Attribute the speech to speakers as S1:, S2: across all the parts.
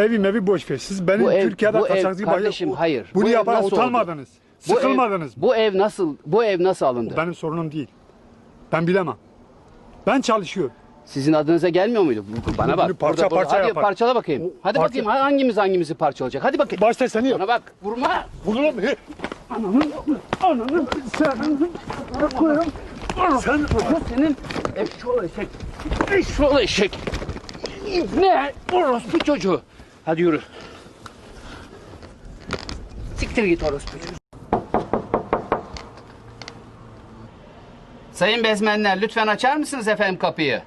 S1: Evim evi boş ver. Siz benim
S2: Bu ev-
S1: Türkiye'de
S2: bu ev-
S1: kaçakçı
S2: kardeşim, hayır.
S1: Bunu
S2: Bu
S1: yapan
S2: nasıl oldu?
S1: utanmadınız.
S2: Bu
S1: Sıkılmadınız.
S2: Ev, bu ev nasıl bu ev nasıl alındı?
S1: Benim sorunum değil. Ben bilemem. Ben çalışıyorum.
S2: Sizin adınıza gelmiyor muydu? Bana bak.
S1: Bunu parça
S2: Burada- burada-
S1: parça
S2: Hadi
S1: yapar.
S2: parçala bakayım. Hadi
S1: parça-
S2: bakayım hangimiz hangimizi parçalayacak. Hadi bakayım.
S1: Başta seni yap.
S2: Bana bak. Vurma.
S1: Vururum. Ananın, ananın, senin, koyarım. Sen,
S2: senin eşşoğlu eşek. Eşşoğlu eşek. Ne? Orospu çocuğu. Hadi yürü. Siktir git orospu. Sayın bezmenler lütfen açar mısınız efendim kapıyı?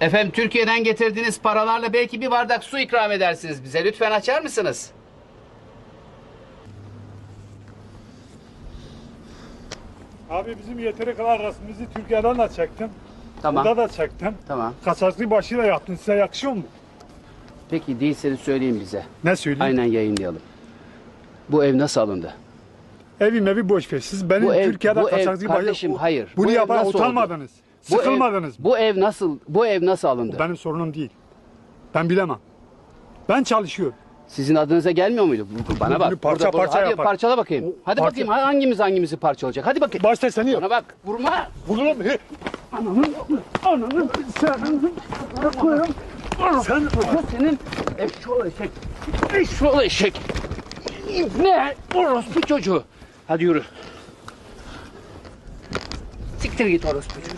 S2: Efendim Türkiye'den getirdiğiniz paralarla belki bir bardak su ikram edersiniz bize. Lütfen açar mısınız?
S1: Abi bizim yeteri kadar resmimizi Türkiye'den de çektim.
S2: Tamam.
S1: Burada da çektim.
S2: Tamam.
S1: Kaçakçı başıyla yaptın. Size yakışıyor mu?
S2: Peki değilse söyleyin bize.
S1: Ne söyleyeyim?
S2: Aynen yayınlayalım. Bu ev nasıl alındı?
S1: Evim evi boş ver. Siz benim
S2: Bu ev-
S1: Türkiye'de
S2: bu ev-
S1: kaçakçı
S2: kardeşim, hayır.
S1: Bunu
S2: Bu ev
S1: yapan
S2: nasıl oldu?
S1: utanmadınız.
S2: Bu ev-
S1: Sıkılmadınız.
S2: bu ev nasıl bu ev nasıl alındı?
S1: Benim sorunum değil. Ben bilemem. Ben çalışıyorum.
S2: Sizin adınıza gelmiyor muydu? Bana bak.
S1: Bunu parça
S2: Burada- burada-
S1: parça
S2: Hadi
S1: yapar.
S2: parçala bakayım. Hadi
S1: Parça-
S2: bakayım hangimiz hangimizi parçalayacak. Hadi bakayım.
S1: Başta seni yap.
S2: Bana bak. Vurma.
S1: Vururum. Ananın, ananın, senin, koyarım. Sen,
S2: Bu senin eşşoğlu eşek. Eşşoğlu eşek. Ne? Orospu çocuğu. Hadi yürü. Siktir git orospu çocuğu.